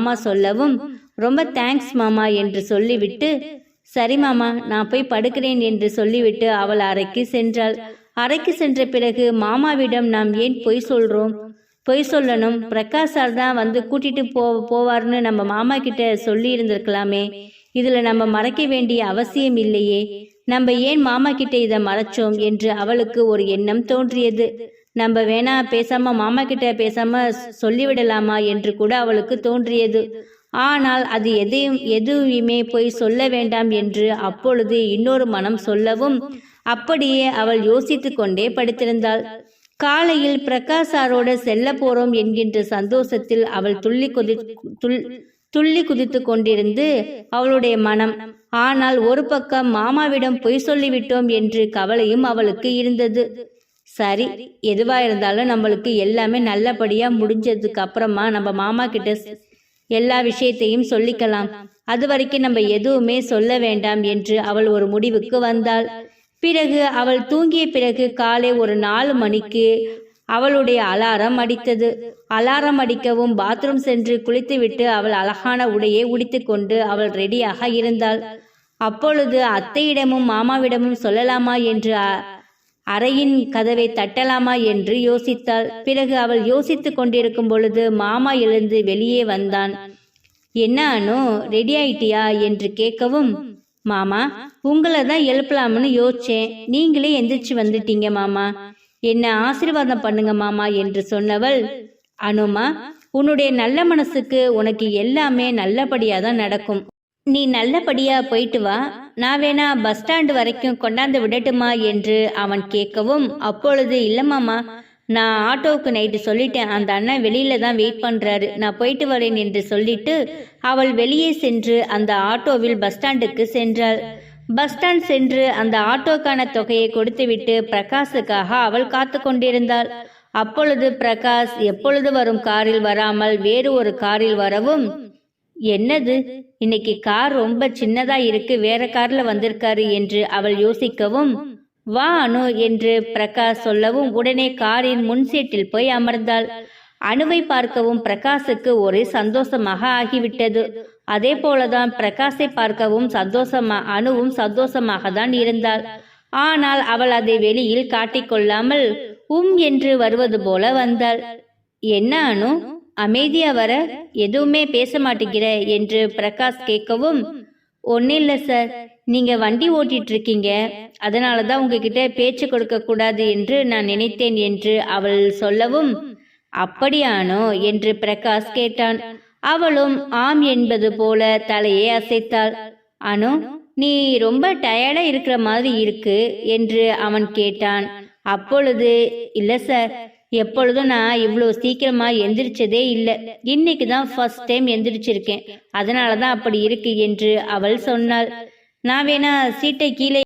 மாமா சொல்லவும் ரொம்ப தேங்க்ஸ் மாமா என்று சொல்லிவிட்டு சரி மாமா நான் போய் படுக்கிறேன் என்று சொல்லிவிட்டு அவள் அறைக்கு சென்றாள். அறைக்கு சென்ற பிறகு மாமாவிடம் நாம் ஏன் பொய் சொல்றோம்? பொய் சொல்லணும். பிரகாஷ் சார் தான் வந்து கூட்டிட்டு போ போவார்னு நம்ம மாமா கிட்ட சொல்லி இருந்திருக்கலாமே இதுல நம்ம மறைக்க வேண்டிய அவசியம் இல்லையே. நம்ம ஏன் மாமா கிட்ட இதை மறைச்சோம்? என்று அவளுக்கு ஒரு எண்ணம் தோன்றியது. நம்ம வேணா பேசாம மாமா கிட்ட பேசாம சொல்லிவிடலாமா என்று கூட அவளுக்கு தோன்றியது. ஆனால் அது எதையும் எதுவுமே போய் சொல்ல வேண்டாம் என்று அப்பொழுது இன்னொரு மனம் சொல்லவும் அப்படியே அவள் யோசித்து கொண்டே படுத்திருந்தாள். காலையில் பிரகாஷ் சாரோட செல்ல போறோம் என்கின்ற சந்தோஷத்தில் அவள் துள்ளி குதி துள் துள்ளி குதித்து கொண்டிருந்து அவளுடைய மனம் ஆனால் ஒரு பக்கம் மாமாவிடம் பொய் சொல்லிவிட்டோம் என்று கவலையும் அவளுக்கு இருந்தது. சரி எதுவா இருந்தாலும் நம்மளுக்கு எல்லாமே நல்லபடியா முடிஞ்சதுக்கு அப்புறமா நம்ம மாமா கிட்ட எல்லா விஷயத்தையும் சொல்லிக்கலாம். அது வரைக்கும் நம்ம எதுவுமே சொல்ல வேண்டாம் என்று அவள் ஒரு முடிவுக்கு வந்தாள். பிறகு அவள் தூங்கிய பிறகு காலை ஒரு நாலு மணிக்கு அவளுடைய அலாரம் அடித்தது. அலாரம் அடிக்கவும் பாத்ரூம் சென்று குளித்துவிட்டு அவள் அழகான உடையை உடுத்திக்கொண்டு அவள் ரெடியாக இருந்தாள். அப்பொழுது அத்தையிடமும் மாமாவிடமும் சொல்லலாமா என்று அறையின் கதவை தட்டலாமா என்று யோசித்தாள். பிறகு அவள் யோசித்துக் கொண்டிருக்கும் பொழுது மாமா எழுந்து வெளியே வந்தான். என்ன அனு ரெடி ஆயிட்டியா? என்று கேட்கவும் மாமா உங்களை தான் எழுப்பலாம்னு யோசிச்சேன். நீங்களே எந்திரிச்சு வந்துட்டீங்க மாமா. என்ன ஆசீர்வாதம் பண்ணுங்க மாமா என்று சொன்னவள் அனுமா உன்னுடைய நல்ல மனசுக்கு உனக்கு எல்லாமே நல்லபடியா தான் நடக்கும். நீ நல்லபடியா போயிட்டு வா. நான் வேணா பஸ் ஸ்டாண்டு வரைக்கும் கொண்டாந்து விடட்டுமா என்று அவன் கேட்கவும் அப்பொழுது இல்லம்மாமா நான் ஆட்டோவுக்கு நைட்டு சொல்லிட்டேன். அந்த அண்ணன் வெளியில தான் வெயிட் பண்றாரு. நான் போயிட்டு வரேன் என்று சொல்லிட்டு அவள் வெளியே சென்று அந்த ஆட்டோவில் பஸ் ஸ்டாண்டுக்கு சென்றாள். பஸ் ஸ்டாண்ட் சென்று அந்த ஆட்டோக்கான தொகையை கொடுத்துவிட்டு பிரகாஷுக்காக அவள் காத்து கொண்டிருந்தாள். அப்பொழுது பிரகாஷ் எப்பொழுது வரும் காரில் வராமல் வேறு ஒரு காரில் வரவும் என்னது? இன்னைக்கு கார் ரொம்ப சின்னதா இருக்கு வேற கார்ல வந்திருக்காரு என்று அவள் யோசிக்கவும் வா அனு என்று பிரகாஷ் சொல்லவும் உடனே காரின் முன் சீட்டில் போய் அமர்ந்தாள். அணுவை பார்க்கவும் பிரகாஷுக்கு ஒரே சந்தோஷமாக ஆகிவிட்டது. அதே போலதான் பிரகாஷை பார்க்கவும் சந்தோஷமா அணுவும் சந்தோஷமாக தான் இருந்தாள். ஆனால் அவள் அதை வெளியில் காட்டிக்கொள்ளாமல் உம் என்று வருவது போல வந்தாள். என்ன அணு அமைதியா வர எதுவுமே பேச மாட்டேங்கிற என்று பிரகாஷ் கேட்கவும் ஒன்னும் இல்லை சார். நீங்க வண்டி ஓட்டிட்டு இருக்கீங்க அதனால தான் உங்ககிட்ட பேச்சு கொடுக்க கூடாது என்று நான் நினைத்தேன் என்று அவள் சொல்லவும் அப்படியானோ? என்று பிரகாஷ் கேட்டான். அவளும் ஆம் என்பது போல தலையை அசைத்தாள். அனு நீ ரொம்ப டயர்டா இருக்கிற மாதிரி இருக்கு என்று அவன் கேட்டான். அப்பொழுது இல்ல சார். எப்பொழுதும் நான் இவ்வளோ சீக்கிரமா எந்திரிச்சதே இல்லை. இன்னைக்கு தான் ஃபர்ஸ்ட் டைம் எந்திரிச்சிருக்கேன். அதனால தான் அப்படி இருக்கு என்று அவள் சொன்னாள். நான் வேணா சீட்டை கீழே